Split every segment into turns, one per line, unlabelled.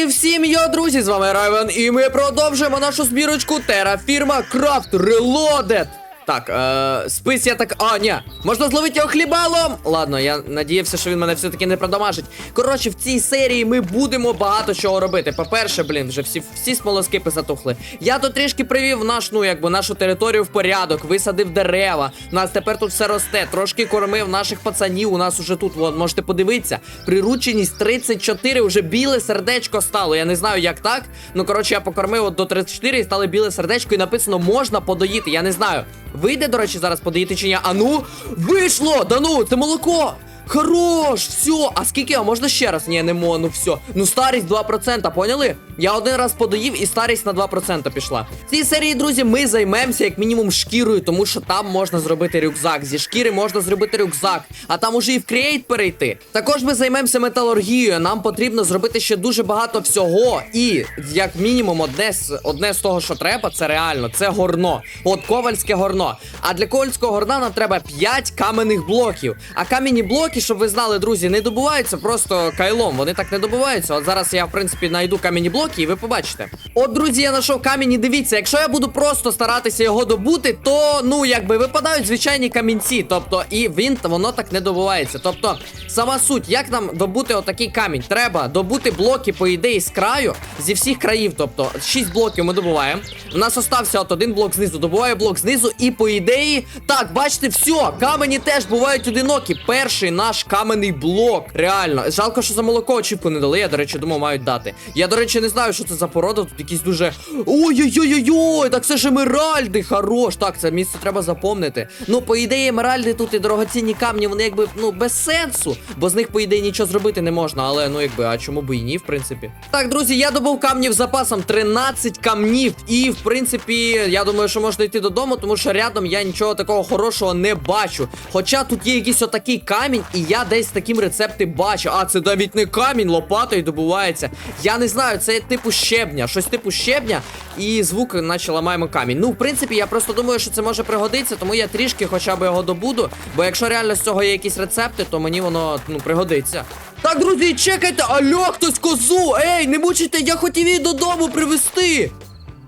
І всім йо, друзі, з вами Райвен, і ми продовжуємо нашу збірочку Терафірма Крафт Reloaded. Так, е, спис я так. А, ні, можна зловити його хлібалом. Ладно, я надіявся, що він мене все-таки не продамажить. Коротше, в цій серії ми будемо багато чого робити. По-перше, блін, вже всі, всі смолоскипи затухли. Я тут трішки привів наш, ну, якби нашу територію в порядок, висадив дерева. У нас тепер тут все росте. Трошки кормив наших пацанів. У нас уже тут, вон, можете подивитися. Прирученість 34, вже біле сердечко стало. Я не знаю, як так. Ну, коротше, я покормив от до 34 і стало біле сердечко, і написано можна подоїти. Я не знаю. Вийде, до речі, зараз подаєте чи ні. А ну, вийшло! Да ну, це молоко! Хорош! Все! А скільки? А можна ще раз? Ні, не мо, ну все. Ну старість 2%, поняли? Я один раз подоїв і старість на 2% пішла. В цій серії, друзі, ми займемося як мінімум шкірою, тому що там можна зробити рюкзак. Зі шкіри можна зробити рюкзак, а там уже і в Create перейти. Також ми займемося металургією. Нам потрібно зробити ще дуже багато всього. І як мінімум, одне з одне з того, що треба, це реально це горно. От ковальське горно. А для ковальського горна нам треба 5 каменних блоків. А кам'яні блоки, щоб ви знали, друзі, не добуваються просто кайлом. Вони так не добуваються. От зараз я, в принципі, знайду кам'яні блоки, і ви побачите. От, друзі, я знайшов камінь і дивіться, якщо я буду просто старатися його добути, то ну якби випадають звичайні камінці. Тобто, і він воно так не добувається. Тобто, сама суть, як нам добути отакий камінь? Треба добути блоки, по ідеї, з краю, зі всіх країв. Тобто, 6 блоків ми добуваємо. У нас остався от один блок знизу. Добуваю блок знизу, і по ідеї, так, бачите, все, камені теж бувають одинокі. Перший наш каменний блок. Реально. Жалко, що за молоко очівку не дали. Я, до речі, думав, мають дати. Я, до речі, не знаю, що це за порода. Тут якісь дуже. Ой-ой-ой-ой! Так це ж емеральди, хорош. Так, це місце треба запомнити. Ну, по ідеї, емеральди тут і дорогоцінні камні, вони якби ну без сенсу, бо з них, по ідеї, нічого зробити не можна. Але ну якби, а чому би і ні, в принципі. Так, друзі, я добув камнів запасом 13 камнів. І в принципі, я думаю, що можна йти додому, тому що рядом я нічого такого хорошого не бачу. Хоча тут є якийсь отакий камінь, і я десь таким рецепти бачу. А це навіть не камінь, лопатою добувається. Я не знаю, це типу щебня, щось типу щебня, і звук, наче ламаємо камінь. Ну, в принципі, я просто думаю, що це може пригодитися, тому я трішки хоча б його добуду. Бо якщо реально з цього є якісь рецепти, то мені воно ну пригодиться. Так, друзі, чекайте, алло, хтось козу! Ей, не мучайте, я хотів її додому привезти!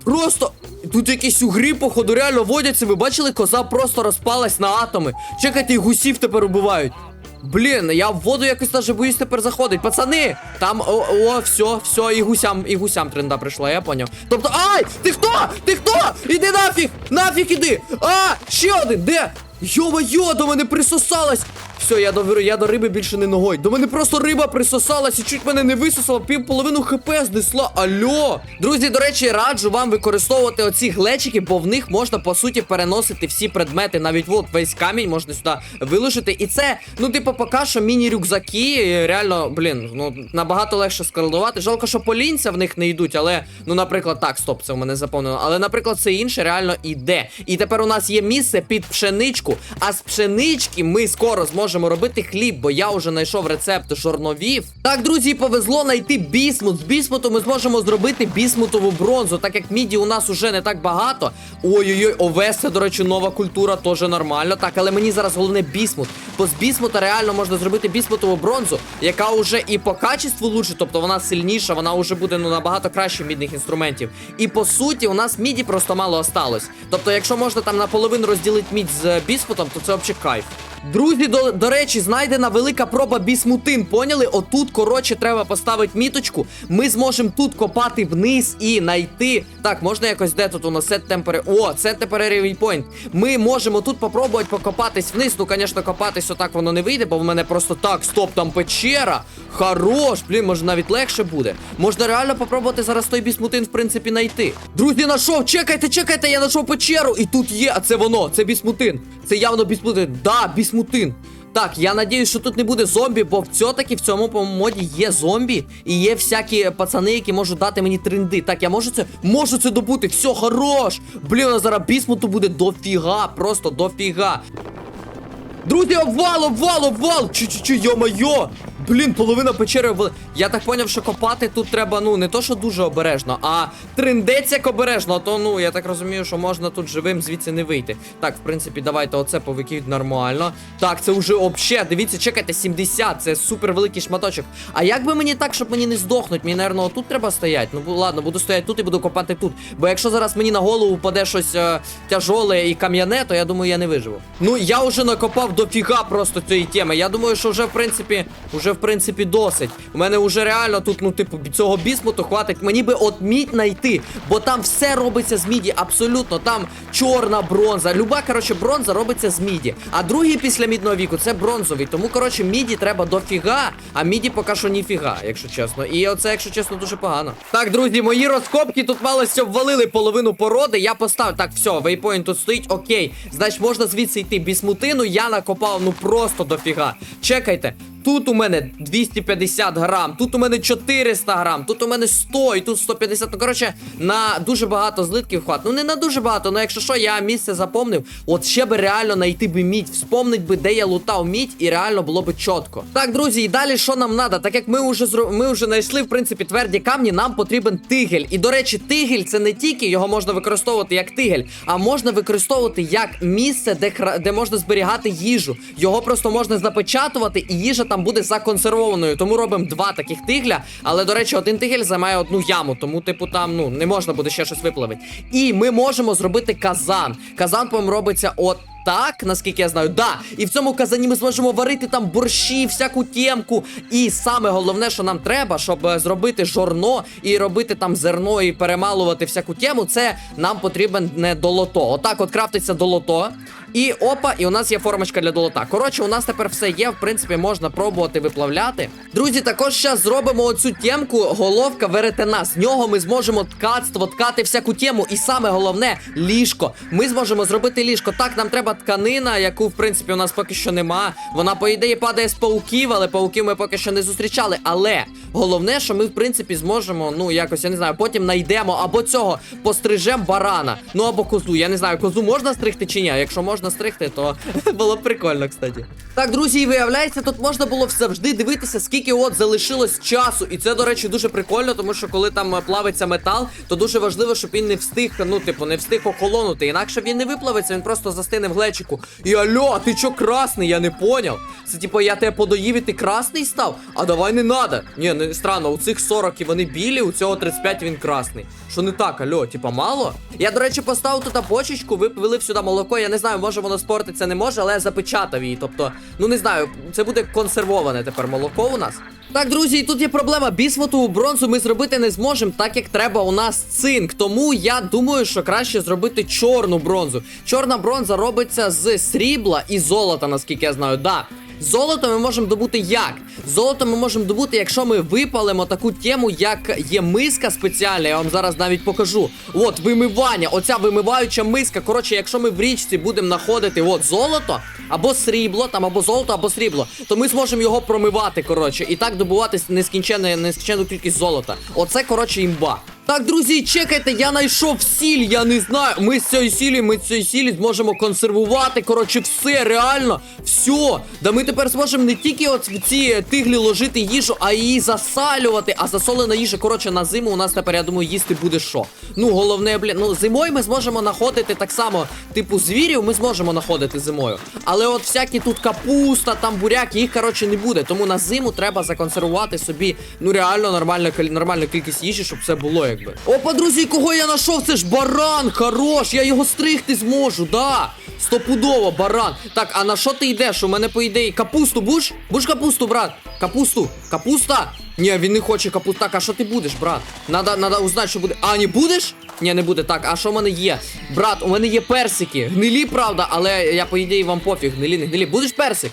Просто тут якісь угрі, походу, реально водяться. Ви бачили, коза просто розпалась на атоми. Чекайте, і гусів тепер убивають. Блін, я в воду якось даже боюсь тепер заходить. Пацани, там о, о, все, все, і гусям, і гусям тренда прийшла, я поняв. Тобто, ай! Ти хто? Ти хто? Іди нафіг! Нафіг іди! А! Ще один! Де? Йо-моє, до мене присосалась! Все, я до я до риби більше не ногой. До мене просто риба присосалась і чуть мене не висосала, пів половину хп знесла. Альо! Друзі, до речі, раджу вам використовувати оці глечики, бо в них можна по суті переносити всі предмети. Навіть от весь камінь можна сюди виложити. І це, ну, типу, поки що міні-рюкзаки. Реально, блін, ну набагато легше складувати. Жалко, що полінця в них не йдуть, але, ну, наприклад, так, стоп, це в мене заповнено. Але, наприклад, все інше реально іде. І тепер у нас є місце під пшеничку. А з пшенички ми скоро зможемо робити хліб, бо я вже знайшов рецепт жорновів. Так, друзі, повезло знайти бісмут. З бісмуту ми зможемо зробити бісмутову бронзу, так як міді у нас уже не так багато. Ой-ой-ой, овес, до речі, нова культура, теж нормально. Так, але мені зараз головне бісмут. Бо з бісмута реально можна зробити бісмутову бронзу, яка вже і по качеству лучше, тобто вона сильніша, вона вже буде ну набагато краще мідних інструментів. І по суті, у нас міді просто мало осталось. Тобто, якщо можна там наполовину розділити мідь з бісмутом, то це взагалі кайф. Друзі, до, до речі, знайдена велика проба бісмутин. Поняли? Отут, коротше, треба поставити міточку. Ми зможемо тут копати вниз і знайти. Так, можна якось де тут у нас сет темпери. О, це temporary point. Ми можемо тут попробувати покопатись вниз. Ну, звісно, копатись отак воно не вийде, бо в мене просто так, стоп, там печера. Хорош, блін, може навіть легше буде. Можна реально попробувати зараз той бісмутин, в принципі, знайти. Друзі, знайшов, чекайте, чекайте, я знайшов печеру. І тут є, а це воно, це бісмутин. Це явно бісмутин. Да, бісмутин. Так, я надіюсь, що тут не буде зомбі, бо все-таки в цьому моді є зомбі і є всякі пацани, які можуть дати мені тренди. Так, я можу це можу це добути. Все, хорош. Блін, а зараз бісмуту буде дофіга, просто дофіга. Друзі, обвал, обвал, обвал! Чу-чу-чу, йо-моє! Блін, половина печери. в- Я так поняв, що копати тут треба, ну, не то, що дуже обережно, а триндець як обережно, то, ну, я так розумію, що можна тут живим звідси не вийти. Так, в принципі, давайте оце повикинуть нормально. Так, це вже обще, дивіться, чекайте, 70, це супер великий шматочок. А як би мені так, щоб мені не здохнуть? Мені, напевно, тут треба стояти. Ну, ладно, буду стояти тут і буду копати тут. Бо якщо зараз мені на голову впаде щось е, тяжоле і кам'яне, то я думаю, я не виживу. Ну, я вже накопав дофіга просто цієї теми. Я думаю, що вже, в принципі, вже, в принципі, досить. У мене вже реально тут, ну, типу, цього бісмуту хватить. Мені би от мідь знайти, бо там все робиться з міді, абсолютно. Там чорна бронза. Люба, коротше, бронза робиться з міді. А другий після мідного віку це бронзовий. Тому, коротше, міді треба дофіга, а міді поки що ніфіга, якщо чесно. І оце, якщо чесно, дуже погано. Так, друзі, мої розкопки тут малося обвалили половину породи. Я поставив. Так, все, вейпоінт тут стоїть. Окей. Значить, можна звідси йти. Бісмутину я накопав, ну просто дофіга. Чекайте. Тут у мене 250 грам, тут у мене 400 грам, тут у мене 100 і тут 150. Ну, коротше, на дуже багато злитків хват. Ну, не на дуже багато, але якщо що, я місце запомнив. От ще би реально знайти би мідь, вспомнить би, де я лутав мідь, і реально було би чітко. Так, друзі, і далі що нам треба? Так як ми вже зро... ми вже знайшли, в принципі, тверді камні, нам потрібен тигель. І до речі, тигель це не тільки його можна використовувати як тигель, а можна використовувати як місце, де, де можна зберігати їжу. Його просто можна запечатувати, і їжа там буде законсервованою. Тому робимо два таких тигля. Але, до речі, один тигель займає одну яму, тому, типу, там ну не можна буде ще щось виплавити. І ми можемо зробити казан. Казан, по-моєму, робиться от. Так, наскільки я знаю, да. І в цьому казані ми зможемо варити там борщі, всяку темку. І саме головне, що нам треба, щоб е, зробити жорно і робити там зерно і перемалувати всяку тему, це нам потрібен не долото. Отак от крафтиться долото. І опа, і у нас є формочка для долота. Коротше, у нас тепер все є. В принципі, можна пробувати виплавляти. Друзі, також зараз зробимо оцю темку головка веретена. З нього ми зможемо ткацтво, ткати всяку тему. І саме головне ліжко. Ми зможемо зробити ліжко. Так, нам треба тканина, яку в принципі у нас поки що нема. Вона, по ідеї, падає з пауків, але пауків ми поки що не зустрічали. Але головне, що ми в принципі зможемо, ну якось я не знаю, потім знайдемо або цього пострижем барана, ну або козу. Я не знаю, козу можна стригти чи ні. Якщо можна стригти, то було б прикольно, кстати. Так, друзі, і виявляється, тут можна було завжди дивитися, скільки от залишилось часу. І це, до речі, дуже прикольно, тому що коли там е, плавиться метал, то дуже важливо, щоб він не встиг, ну, типу, не встиг охолонути. Інакше він не виплавиться, він просто застине в глечику. І альо, а ти чо красний? Я не поняв. Це типу, я тебе подоїв і ти красний став? А давай не надо. Ні, не странно, у цих 40 і вони білі, у цього 35 він красний. Що не так, альо, типа мало? Я, до речі, поставив тут бочечку, ви вилив сюди молоко. Я не знаю, може воно спортиться, не може, але я запечатав її. Тобто, ну не знаю, це буде консервоване тепер молоко у нас. Так, друзі, і тут є проблема. Бісмутову бронзу ми зробити не зможемо, так як треба у нас цинк. Тому я думаю, що краще зробити чорну бронзу. Чорна бронза робиться з срібла і золота, наскільки я знаю. Да. Золото ми можемо добути як? Золото ми можемо добути, якщо ми випалимо таку тему, як є миска спеціальна. Я вам зараз навіть покажу. От, вимивання, оця вимиваюча миска. Коротше, якщо ми в річці будемо знаходити от золото або срібло, там або золото, або срібло, то ми зможемо його промивати. Коротше, і так добувати нескінченну, нескінченну кількість золота. Оце, коротше, імба. Так, друзі, чекайте, я знайшов сіль, я не знаю. Ми з цієї сілі, ми з цієї сілі зможемо консервувати. Коротше, все, реально, все. Да ми тепер зможемо не тільки от в ці тиглі ложити їжу, а її засалювати. А засолена їжа, коротше, на зиму у нас тепер, я думаю, їсти буде що. Ну, головне, блін, ну зимою ми зможемо знаходити так само, типу, звірів ми зможемо знаходити зимою. Але от всякі тут капуста, там буряк, їх, коротше, не буде. Тому на зиму треба законсервувати собі, ну реально нормальну, нормальну кількість їжі, щоб це було якби. Опа, друзі, кого я знайшов? Це ж баран, хорош, я його стригти зможу, да. Стопудово, баран. Так, а на що ти йдеш? У мене по ідеї капусту будеш? Будеш капусту, брат? Капусту? Капуста? Ні, він не хоче капусту. Так, а що ти будеш, брат? Надо, надо узнати, що буде. А, не будеш? Ні, не буде. Так, а що в мене є? Брат, у мене є персики. Гнилі, правда, але я по ідеї вам пофіг. Гнилі, не гнилі. Будеш персик?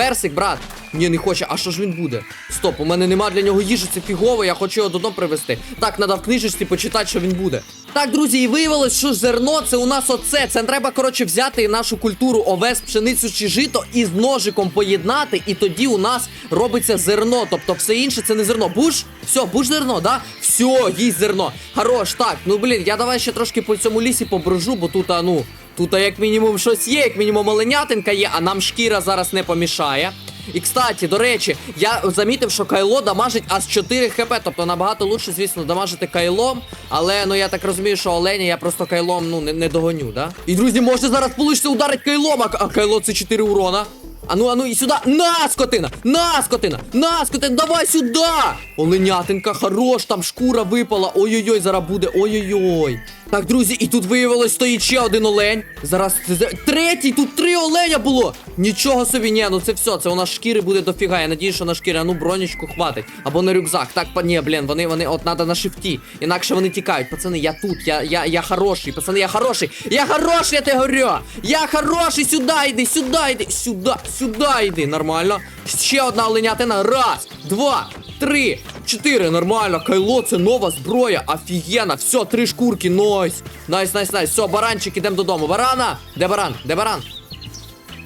Персик, брат. Ні, не хоче. А що ж він буде? Стоп, у мене нема для нього їжі, це фігово, я хочу його додому привезти. Так, треба в книжечці почитати, що він буде. Так, друзі, і виявилось, що зерно це у нас оце. Це треба, коротше, взяти нашу культуру овес, пшеницю чи жито і з ножиком поєднати, і тоді у нас робиться зерно. Тобто все інше це не зерно. Буш? Все, буш зерно, да? Все, їсть зерно. Хорош, так, ну блін, я давай ще трошки по цьому лісі поброжу, бо тут, а, ну. Тут як мінімум щось є, як мінімум оленятинка є, а нам шкіра зараз не помішає. І кстати, до речі, я замітив, що кайло дамажить аж 4 хп, тобто набагато лучше, звісно, дамажити кайлом. Але ну я так розумію, що оленя я просто кайлом ну не, не догоню, да? І друзі, може зараз получиться ударити кайлом, а, а кайло це 4 урона. Ану, ану, і сюди. На, скотина! На, скотина! На, скотина, давай сюди! Оленятинка, хорош, там шкура випала. Ой-ой-ой, зараз буде. Ой-ой-ой. Так, друзі, і тут виявилось, стоїть ще один олень. Зараз третій, тут три оленя було. Нічого собі, ні, ну це все. Це у нас шкіри буде дофіга. Я надію, що на шкіри, ну бронечку хватить. Або на рюкзак. Так, ні, блін, вони, вони, от надо на шифті. Інакше вони тікають. Пацани, я тут, я, я, я хороший. Пацани, я хороший. Я хороший, я тебе говорю. Я хороший, сюди йди, сюди йди, сюди, сюди йди. Нормально. Ще одна оленятина. Раз, два, три, чотири. Нормально. Кайло, це нова зброя. Офігенно. Все, три шкурки. Найс. Найс, найс, найс. Все, баранчик, ідемо додому. Барана! Де баран? Де баран?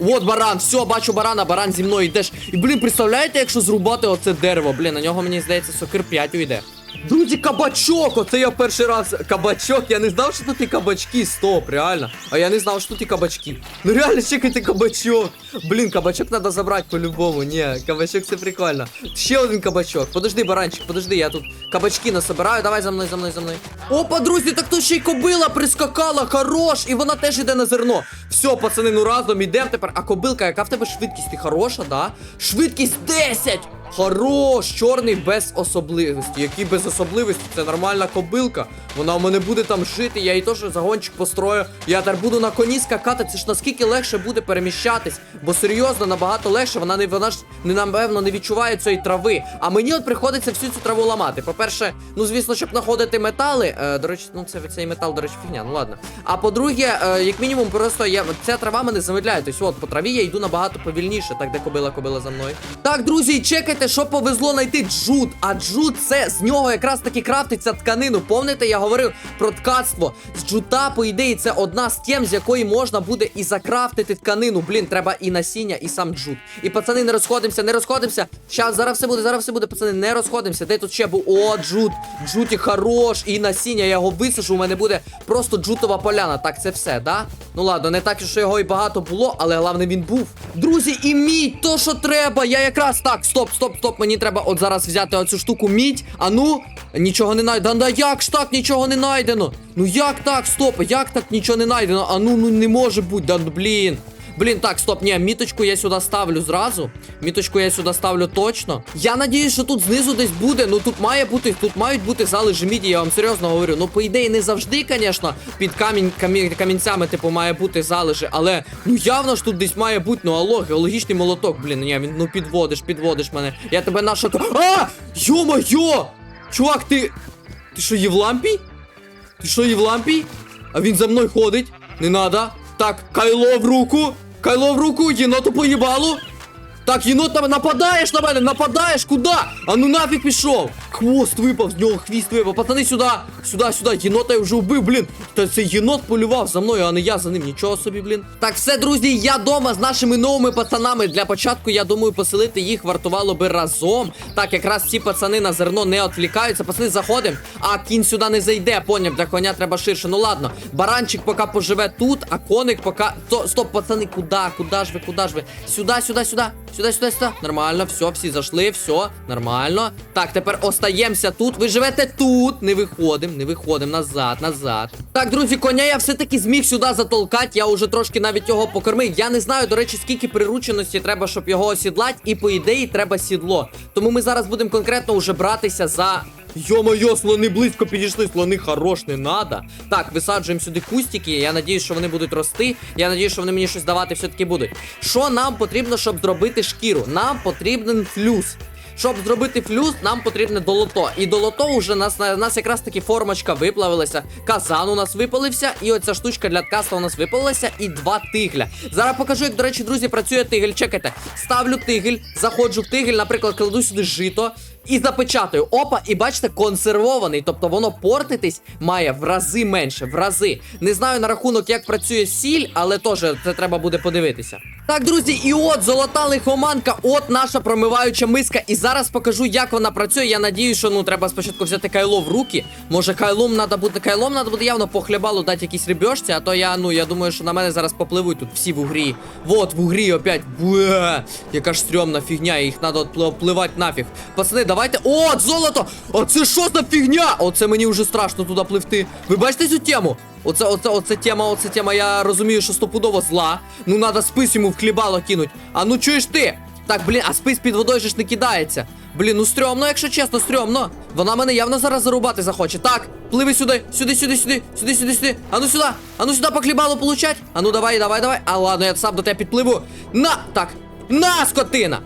От баран, все, бачу барана, баран зі мною йдеш. І блін, представляєте, якщо зрубати оце дерево, блін, на нього мені здається, сокир 5 уйде. Друзі, кабачок! Оце я перший раз. Кабачок, я не знав, що тут і кабачки. Стоп, реально. А я не знав, що тут і кабачки. Ну реально, чекайте кабачок. Блін, кабачок треба забрати по-любому. Ні, кабачок це прикольно. Ще один кабачок. Подожди, баранчик, подожди, я тут кабачки насобираю. Давай за мною, за мною, за мною. Опа, друзі, так тут ще й кобила прискакала, хорош, і вона теж іде на зерно. Все, пацани, ну разом ідемо тепер. А кобилка, яка в тебе швидкість? Ти хороша, да? Швидкість 10! Хорош, чорний без особливості. Які без особливості? Це нормальна кобилка. Вона в мене буде там жити, я їй теж загончик построю. Я тепер буду на коні скакати. Це ж наскільки легше буде переміщатись. Бо серйозно, набагато легше. Вона не вона ж не напевно не відчуває цієї трави. А мені от приходиться всю цю траву ламати. По-перше, ну звісно, щоб знаходити метали. Е, до речі, ну це цей метал, до речі, фігня. Ну ладно. А по-друге, е, як мінімум, просто я ця трава мене замедляє. Тобто, от по траві я йду набагато повільніше, так де кобила кобила за мною. Так, друзі, чекайте, що повезло знайти джут. А джут це з нього якраз таки крафтиться тканину. Помните, я говорив про ткацтво. З джута, по ідеї, це одна з тем, з якої можна буде і закрафтити тканину. Блін, треба і насіння, і сам джут. І пацани, не розходимося, не розходимося. Щас, зараз все буде, зараз все буде, пацани, не розходимося. Де тут ще був? О, джут. Джуті хорош. І насіння, я його висушу, у мене буде просто джутова поляна. Так, це все, да? Ну ладно, не так, що його і багато було, але головне він був. Друзі, і мідь, то що треба. Я якраз так, стоп, стоп, стоп. стоп, Мені треба от зараз взяти оцю штуку мідь. А ну, нічого не найдено. Да, як ж так, нічого не найдено? Ну як так, стоп, як так нічого не найдено? А ну, ну не може бути, да блін. Блін, так, стоп, ні, міточку я сюди ставлю зразу. Міточку я сюди ставлю точно. Я надіюсь, що тут знизу десь буде. Ну тут має бути, тут мають бути залежі міді, я вам серйозно говорю. Ну, по ідеї, не завжди, звісно, під камінь, камінь камінцями, типу, має бути залежі, але ну явно ж тут десь має бути, ну алло, геологічний молоток, блін, ні, він ну підводиш, підводиш мене. Я тебе наша. А! Йо-моє! Чувак, ти. Ти що, Євлампій? Ти що, Євлампій? А він за мною ходить. Не надо. Так, кайло в руку. Кайло в руку, єноту поїбало. Так, єнот нападаєш на мене, нападаєш, куди? А ну нафіг пішов. Хвост випав, з нього хвіст випав. Пацани, сюди, сюди, сюди. Єнота я вже вбив, блін. Та цей єнот полював за мною, а не я за ним. Нічого собі, блін. Так, все, друзі, я дома з нашими новими пацанами. Для початку, я думаю, поселити їх вартувало би разом. Так, якраз ці пацани на зерно не відвлікаються. Пацани, заходимо. А кінь сюди не зайде, поняв, для коня треба ширше. Ну ладно, баранчик поки поживе тут, а коник поки. То, стоп, пацани, куди? Куди ж ви? Куди ж ви? Сюди, сюди, сюди. Сюди, сюди, сюди. Нормально, все, всі зайшли, все, нормально. Так, тепер остаємося тут. Ви живете тут. Не виходимо, не виходимо назад, назад. Так, друзі, коня я все-таки зміг сюди затолкати. Я вже трошки навіть його покормив. Я не знаю, до речі, скільки прирученості треба, щоб його осідлати. І по ідеї треба сідло. Тому ми зараз будемо конкретно вже братися за. Йо-моє, слони близько підійшли, слони хорош, не надо. Так, висаджуємо сюди кустики. Я надіюсь, що вони будуть рости. Я надіюсь, що вони мені щось давати все-таки будуть. Що нам потрібно, щоб зробити шкіру? Нам потрібен флюс. Щоб зробити флюс, нам потрібне долото. І долото вже нас на нас якраз таки формочка виплавилася. Казан у нас випалився, і оця штучка для ткаства у нас випалилася, і два тигля. Зараз покажу, як, до речі, друзі, працює тигель. Чекайте, ставлю тигель, заходжу в тигель, наприклад, кладу сюди жито. І запечатаю. Опа, і бачите, консервований. Тобто воно портитись має в рази менше, в рази. Не знаю на рахунок, як працює сіль, але теж це треба буде подивитися. Так, друзі, і от золота лихоманка, от наша промиваюча миска. І зараз покажу, як вона працює. Я надію, що ну треба спочатку взяти кайло в руки. Може, кайлом треба буде кайлом, треба буде явно по хлібалу дати якісь рибьошці, а то я, ну я думаю, що на мене зараз попливуть тут всі в угрі. Вот, в угрі опять. Буе, яка ж стрьомна фігня, їх треба отпливати нафіг. Пацани, давайте. О, золото! Оце що за фігня? Оце мені вже страшно туди пливти. Ви бачите цю тему? Оце, оце, оце тема, оце тема, я розумію, що стопудово зла. Ну надо спис йому в хлібало кинуть. А ну чуєш ти? Так, блін, а спис під водою же ж не кидається. Блін, ну стрьомно, якщо чесно, стрьомно. Вона мене явно зараз зарубати захоче. Так, пливи сюди, сюди, сюди, сюди, сюди, сюди, сюди. А ну сюди, а ну сюди по хлібалу получать. А ну давай, давай, давай. А ладно, я сам до тебе підпливу. На! Так, на, скотина!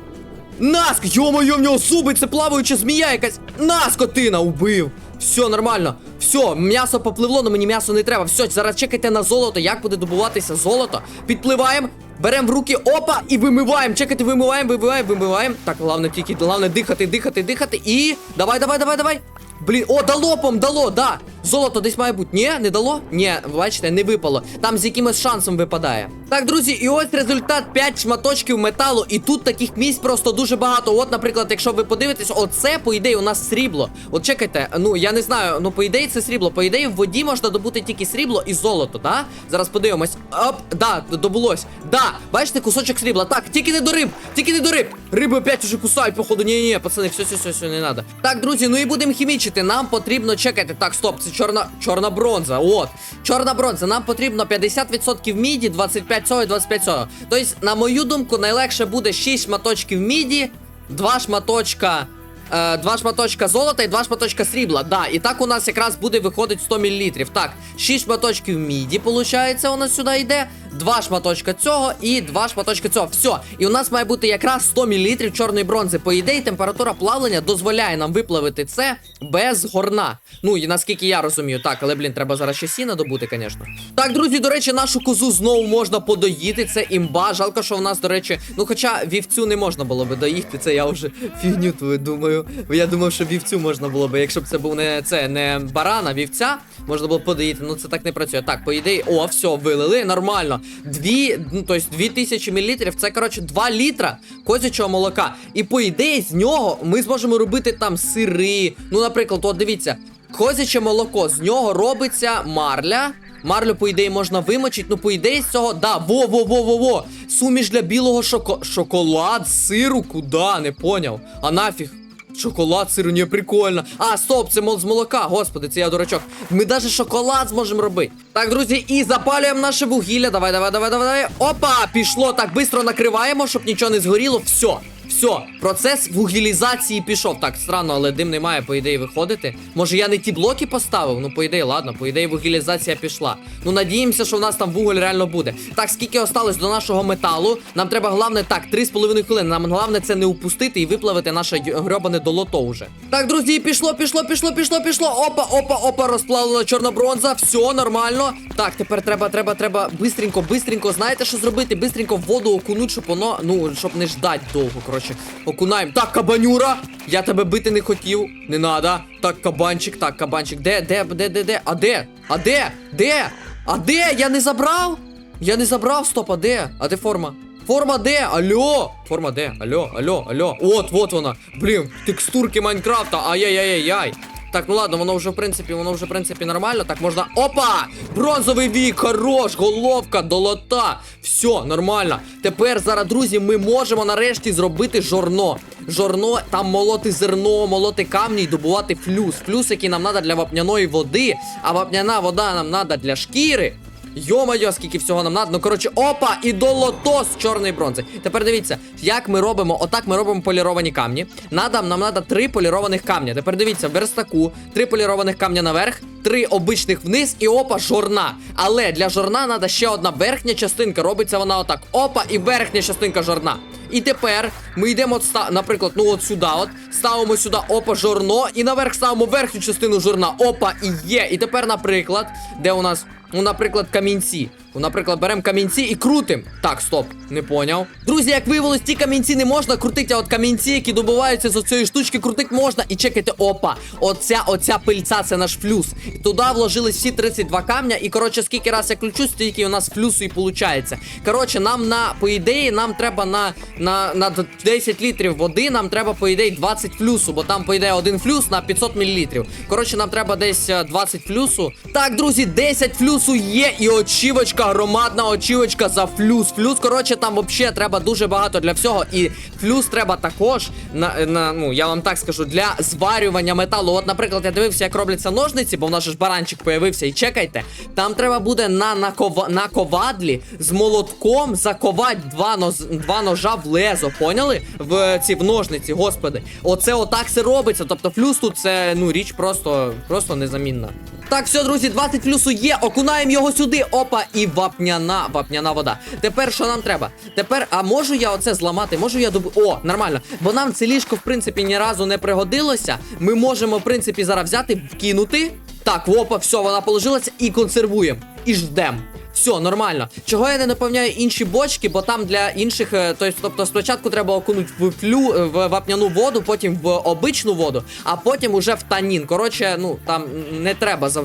На, ск... Йо-моє, в нього зуби, це плаваюча змія якась. На, скотина, убив. Все, нормально. Все, м'ясо попливло, але мені м'ясо не треба. Все, зараз чекайте на золото, як буде добуватися золото. Підпливаємо, беремо в руки, опа, і вимиваємо. Чекайте, вимиваємо, вимиваємо, вимиваємо. Так, головне тільки, головне дихати, дихати, дихати. І. Давай, давай, давай, давай. Блін, о, дало пом, дало, да. Золото десь має бути. Ні, не дало? Ні, бачите, не випало. Там з якимось шансом випадає. Так, друзі, і ось результат 5 шматочків металу. І тут таких місць просто дуже багато. От, наприклад, якщо ви подивитесь, оце, по ідеї, у нас срібло. От чекайте, ну я не знаю, ну по ідеї це срібло. По ідеї, в воді можна добути тільки срібло і золото, да? Зараз подивимось. Оп, да, добулось. Да, бачите, кусочок срібла. Так, тільки не до риб, тільки не до риб. Риби опять уже кусають, походу. Ні, ні, пацани, все, все, все, все, не надо. Так, друзі, ну і будемо хімічити. Нам потрібно чекайте. Так, стоп, це чорна, чорна бронза. От. Чорна бронза. Нам потрібно 50% міді, 25 цього і 25 цього. Тобто, на мою думку, найлегше буде 6 шматочків міді, 2 шматочка. Е, два шматочка золота і два шматочка срібла. Да, і так у нас якраз буде виходить 100 мл. Так, 6 шматочків міді, виходить, у нас сюди йде. Два шматочка цього і два шматочка цього. Все. І у нас має бути якраз 100 мл чорної бронзи. По ідеї, температура плавлення дозволяє нам виплавити це без горна. Ну, і наскільки я розумію, так, але, блін, треба зараз ще сіна добути, звісно. Так, друзі, до речі, нашу козу знову можна подоїти. Це імба. Жалко, що в нас, до речі, ну хоча вівцю не можна було би доїти, це я вже фігню твою думаю. Я думав, що вівцю можна було би, якщо б це був не це, не барана, вівця, можна було подоїти. Ну це так не працює. Так, по ідеї, о, все, вилили, нормально. Дві, ну тобто дві тисячі мілілітрів, це коротше 2 літра козячого молока. І по ідеї з нього ми зможемо робити там сири. Ну, наприклад, от дивіться, козяче молоко, з нього робиться марля. Марлю, по ідеї, можна вимочити. Ну, по ідеї, з цього, да, во, во, во, во, во. Суміш для білого шоко... шоколад, сиру, куда, не поняв. А нафіг. Шоколад, сирені, прикольно. А, стоп, це мол з молока. Господи, це я дурачок. Ми навіть шоколад зможемо робити. Так, друзі, і запалюємо наше вугілля. Давай, давай, давай, давай, давай. Опа, пішло. Так, швидко накриваємо, щоб нічого не згоріло. Все. Все, процес вугілізації пішов. Так, странно, але дим не має, по ідеї, виходити. Може, я не ті блоки поставив? Ну, по ідеї, ладно, по ідеї, вугілізація пішла. Ну, надіємося, що в нас там вуголь реально буде. Так, скільки осталось до нашого металу? Нам треба, головне, так, 3,5 хвилини. Нам головне це не упустити і виплавити наше грьобане долото вже. Так, друзі, пішло, пішло, пішло, пішло, пішло. Опа, опа, опа, розплавлена чорна бронза. Все нормально. Так, тепер треба, треба, треба бистренько, бистренько. Знаєте, що зробити? Бистренько в воду окунуть, щоб воно, ну, щоб не ждать довго, коротше. Окунаємо. Так, кабанюра! Я тебе бити не хотів. Не надо. Так, кабанчик, так, кабанчик. Де, де, де, де, де? А де? А де? Де? А де? Я не забрав? Я не забрав, стоп, а де? А де форма? Форма де? Алло! Форма де? Алло, алло, алло. От, от вона. Блін, текстурки Майнкрафта. Ай-яй-яй-яй. Так, ну ладно, воно вже в принципі, воно вже в принципі нормально. Так можна. Опа! Бронзовий вік, хорош, головка, долота. Все, нормально. Тепер зараз, друзі, ми можемо нарешті зробити жорно. Жорно, там молоти зерно, молоти камні і добувати флюс. Флюс, який нам треба для вапняної води, а вапняна вода нам треба для шкіри. Йо-моє, скільки всього нам надо. Ну, коротше, опа, і долото з чорної бронзи. Тепер дивіться, як ми робимо. Отак ми робимо поліровані камні. Надо, нам треба три полірованих камня. Тепер дивіться, в верстаку, три полірованих камня наверх, три обичних вниз і опа, жорна. Але для жорна треба ще одна верхня частинка. Робиться вона отак. Опа, і верхня частинка жорна. І тепер ми йдемо, от наприклад, ну от сюди, от ставимо сюди опа жорно, і наверх ставимо верхню частину жорна. Опа, і є. І тепер, наприклад, де у нас, ну, наприклад, камінці. Наприклад, беремо камінці і крутим. Так, стоп, не поняв. Друзі, як виявилось, ті камінці не можна крутити, а от камінці, які добуваються з оцієї штучки, крутити можна. І чекайте, опа, оця, оця пильця, це наш флюс. Туди вложились всі 32 камня, і коротше, скільки раз я ключу, стільки у нас флюсу і виходить. Коротше, нам на, по ідеї, нам треба на, на, на 10 літрів води, нам треба, по ідеї, 20 флюсу, бо там, по ідеї, один флюс на 500 мл. Коротше, нам треба десь е, 20 флюсу. Так, друзі, 10 флюсу є, і очівочка, громадна очівочка за флюс. Флюс, коротше, там взагалі треба дуже багато для всього. І флюс треба також на, на ну я вам так скажу, для зварювання металу. От, наприклад, я дивився, як робляться ножниці, бо в нас ж баранчик появився. І чекайте, там треба буде на, на, кова, на ковадлі з молотком заковати два, ноз, два ножа в лезо. Поняли? В ці в ножниці, господи. Оце отак все робиться. Тобто флюс тут це ну річ просто, просто незамінна. Так, все, друзі, 20 флюсу є. Окунаємо його сюди. Опа, і вапняна, вапняна вода. Тепер що нам треба? Тепер, а можу я оце зламати? Можу я доб... О, нормально. Бо нам це ліжко, в принципі, ні разу не пригодилося. Ми можемо, в принципі, зараз взяти, вкинути. Так, опа, все, вона положилася і консервуємо. І ждем. Все, нормально. Чого я не наповняю інші бочки, бо там для інших, е, тобто спочатку треба окунути в флю е, в вапняну воду, потім в обичну воду, а потім уже в танін. Коротше, ну там не треба за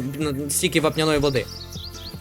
стільки вапняної води.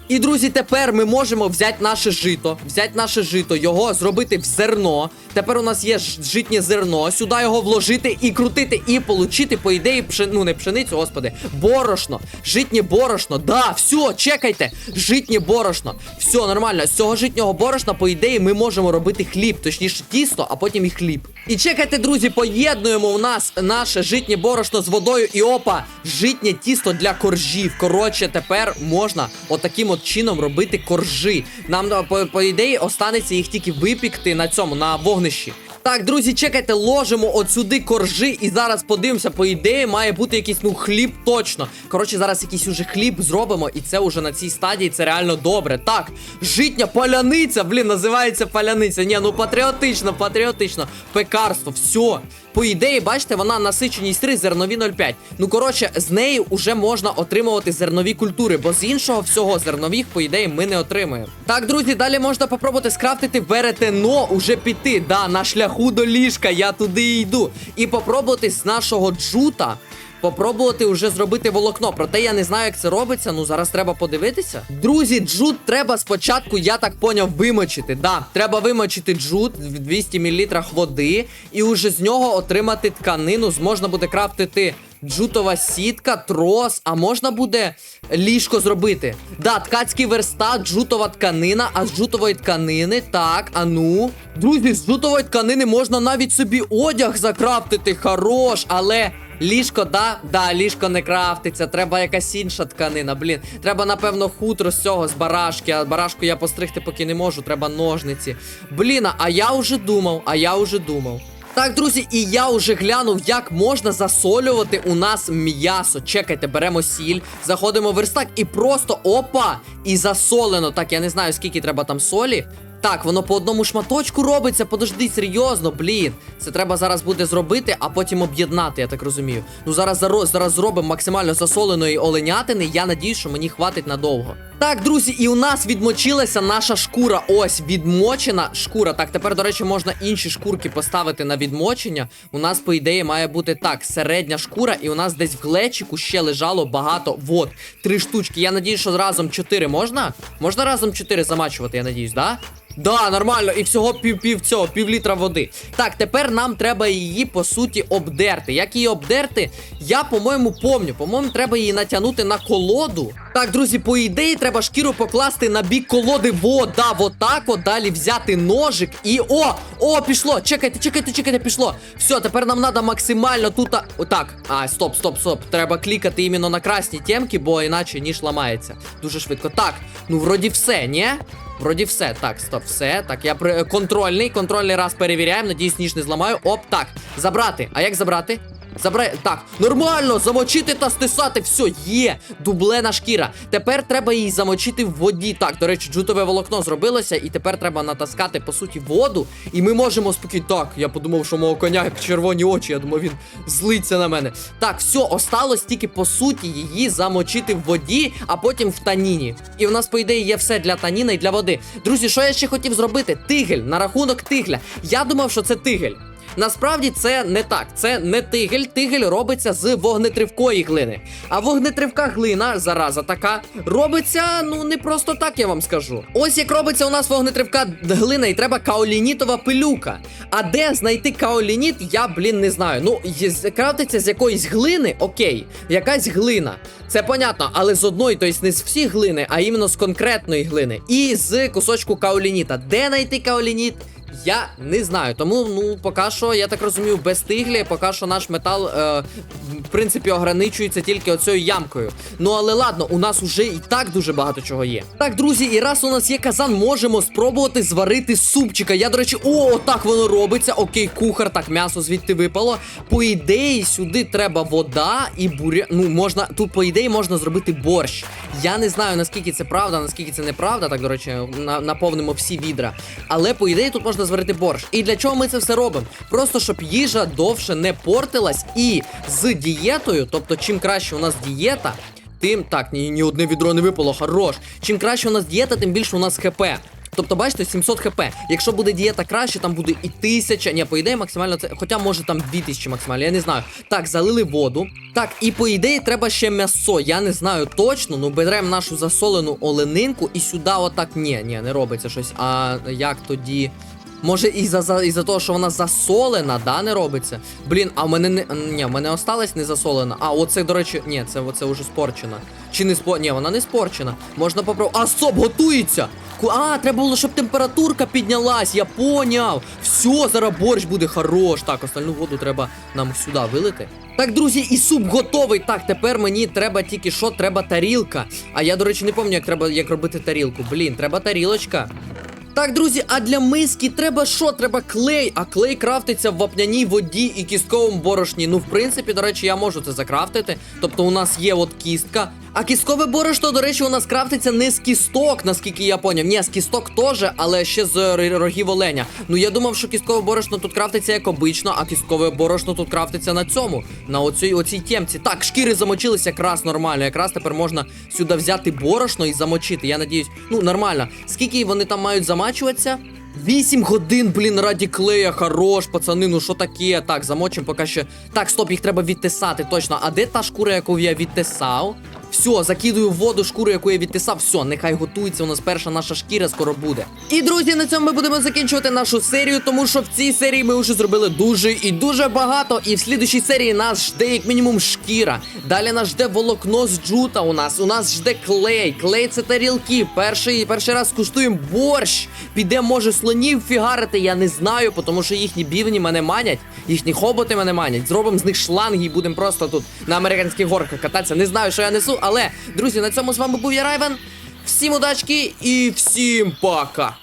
І друзі, тепер ми можемо взяти наше жито, взяти наше жито, його зробити в зерно. Тепер у нас є житнє зерно, сюди його вложити і крутити, і получити, по ідеї, пшен... ну не пшеницю, господи, борошно. Житнє борошно. Да, все, чекайте. Житнє борошно. Все нормально. З цього житнього борошна, по ідеї, ми можемо робити хліб, точніше тісто, а потім і хліб. І чекайте, друзі, поєднуємо у нас наше житнє борошно з водою і опа, житнє тісто для коржів. Коротше, тепер можна отаким от чином робити коржі. Нам по, по ідеї останеться їх тільки випікти на цьому, на вогнищі. Так, друзі, чекайте, ложимо от сюди коржі, і зараз подивимося, по ідеї, має бути якийсь ну хліб точно. Коротше, зараз якийсь уже хліб зробимо, і це уже на цій стадії це реально добре. Так, житня паляниця, блін, називається паляниця. Ні, ну патріотично, патріотично. Пекарство, все. По ідеї, бачите, вона насиченість 3, зернові 0,5. Ну, коротше, з неї вже можна отримувати зернові культури, бо з іншого всього зернових, по ідеї, ми не отримуємо. Так, друзі, далі можна попробувати скрафтити веретено, уже піти. Да, на шляху до ліжка, я туди йду. І попробувати з нашого джута. Попробувати вже зробити волокно. Проте я не знаю, як це робиться. Ну зараз треба подивитися. Друзі, джут треба спочатку, я так поняв, вимочити. Да, треба вимочити джут в 200 мл води, і уже з нього отримати тканину. Можна буде крафтити джутова сітка, трос, а можна буде ліжко зробити. Да, ткацький верстат, джутова тканина, а з джутової тканини, так, а ну. Друзі, з джутової тканини можна навіть собі одяг закрафтити. Хорош, але. Ліжко, да, да, ліжко не крафтиться. Треба якась інша тканина. Блін, треба, напевно, хутро з цього, з барашки. А барашку я постригти поки не можу, треба ножниці. Блін, а я вже думав, а я вже думав. Так, друзі, і я вже глянув, як можна засолювати у нас м'ясо. Чекайте, беремо сіль, заходимо в верстак і просто опа! І засолено. Так, я не знаю, скільки треба там солі. Так, воно по одному шматочку робиться. Подожди, серйозно, блін. Це треба зараз буде зробити, а потім об'єднати, я так розумію. Ну зараз зараз зробимо максимально засоленої оленятини. Я надію, що мені хватить надовго. Так, друзі, і у нас відмочилася наша шкура. Ось відмочена шкура. Так, тепер, до речі, можна інші шкурки поставити на відмочення. У нас, по ідеї, має бути так, середня шкура, і у нас десь в глечику ще лежало багато. Вот, три штучки. Я надію, що разом чотири можна? Можна разом чотири замачувати, я надіюсь, да? Да, нормально, і всього пів пів цього, пів літра води. Так, тепер нам треба її по суті обдерти. Як її обдерти? Я, по-моєму, помню. По-моєму, треба її натягнути на колоду. Так, друзі, по ідеї, треба шкіру покласти на бік колоди. Во, вот так от. Далі взяти ножик і. О! О, пішло! Чекайте, чекайте, чекайте, пішло. Все, тепер нам треба максимально тут. Отак. А, стоп, стоп, стоп. Треба клікати іменно на красні темки, бо іначе ніж ламається. Дуже швидко. Так, ну вроді все, ні? Вроді все. Так, стоп, все. Так, я при... контрольний. Контрольний раз перевіряємо. Надіюсь, ніж не зламаю. Оп, так. Забрати. А як забрати? Забирай. Так, нормально, замочити та стисати. Все, є. Дублена шкіра. Тепер треба її замочити в воді. Так, до речі, джутове волокно зробилося, і тепер треба натаскати, по суті, воду. І ми можемо спокійно. Так, я подумав, що мого коня червоні очі. Я думав, він злиться на мене. Так, все, осталось тільки по суті її замочити в воді, а потім в таніні. І в нас, по ідеї, є все для таніна і для води. Друзі, що я ще хотів зробити? Тигель на рахунок тигля. Я думав, що це тигель. Насправді це не так. Це не тигель. Тигель робиться з вогнетривкої глини. А вогнетривка глина, зараза така, робиться ну не просто так, я вам скажу. Ось як робиться у нас вогнетривка глина, і треба каолінітова пилюка. А де знайти каолініт, я, блін, не знаю. Ну, крафтиться з якоїсь глини, окей, якась глина. Це понятно, але з одної, тобто не з всіх глини, а іменно з конкретної глини. І з кусочку каолініта. Де знайти каолініт? Я не знаю, тому ну поки що, я так розумію, без тиглі, поки що наш метал, е, в принципі, ограничується тільки оцею ямкою. Ну але ладно, у нас уже і так дуже багато чого є. Так, друзі, і раз у нас є казан, можемо спробувати зварити супчика. Я, до речі, о, так воно робиться. Окей, кухар, так, м'ясо звідти випало. По ідеї, сюди треба вода і буря. Ну, можна, тут, по ідеї, можна зробити борщ. Я не знаю, наскільки це правда, наскільки це неправда. Так, до речі, на, наповнимо всі відра. Але по ідеї тут можна зварити борщ. І для чого ми це все робимо? Просто щоб їжа довше не портилась, і з дієтою, тобто, чим краще у нас дієта, тим так, ні, ні одне відро не випало, хорош. Чим краще у нас дієта, тим більше у нас хп. Тобто, бачите, 700 хп. Якщо буде дієта краще, там буде і 1000. Ні, по ідеї, максимально це. Хоча може там 2000 максимально, я не знаю. Так, залили воду. Так, і по ідеї треба ще м'ясо. Я не знаю точно. Ну беремо нашу засолену оленинку і сюди отак. Ні, ні, не робиться щось. А як тоді? Може, і за, за, із-за того, що вона засолена, да, не робиться. Блін, а в мене не. Ні, в мене осталась не засолена. А, оце, до речі, ні, це вже спорчена. Чи не спо. Ні, вона не спорчена. Можна попробувати. А, стоп, готується! Ку- А, треба було, щоб температурка піднялась, я поняв. Все, зараз борщ буде хорош. Так, остальну воду треба нам сюди вилити. Так, друзі, і суп готовий. Так, тепер мені треба тільки що, треба тарілка. А я, до речі, не пам'ятаю, як треба як робити тарілку. Блін, треба тарілочка. Так, друзі, а для миски треба що? Треба клей. А клей крафтиться в вапняній воді і кістковому борошні. Ну, в принципі, до речі, я можу це закрафтити. Тобто, у нас є от кістка. А кісткове борошно, до речі, у нас крафтиться не з кісток, наскільки я поняв. Ні, з кісток теж, але ще з рогів оленя. Ну я думав, що кісткове борошно тут крафтиться як обично, а кісткове борошно тут крафтиться на цьому, на оцій оцій темці. Так, шкіри замочились якраз нормально. Якраз тепер можна сюди взяти борошно і замочити. Я надіюсь, ну нормально. Скільки вони там мають замачуватися? 8 годин, блін, раді клея, хорош, пацани, ну що таке? Так, замочимо поки що. Так, стоп, їх треба відтисати, точно. А де та шкура, яку я відтисав? Все, закидую в воду шкуру, яку я відтисав. Все, нехай готується. У нас перша наша шкіра скоро буде. І друзі, на цьому ми будемо закінчувати нашу серію, тому що в цій серії ми вже зробили дуже і дуже багато. І в слідущій серії нас жде як мінімум шкіра. Далі нас жде волокно з джута. У нас у нас жде клей. Клей це тарілки. Перший перший раз куштуємо борщ. Піде, може, слонів фігарити. Я не знаю, тому що їхні бівні мене манять, їхні хоботи мене манять. Зробимо з них шланги і будемо просто тут на американських горках кататися. Не знаю, що я несу, але друзі, на цьому з вами був я Райвен. Всім удачки і всім пока!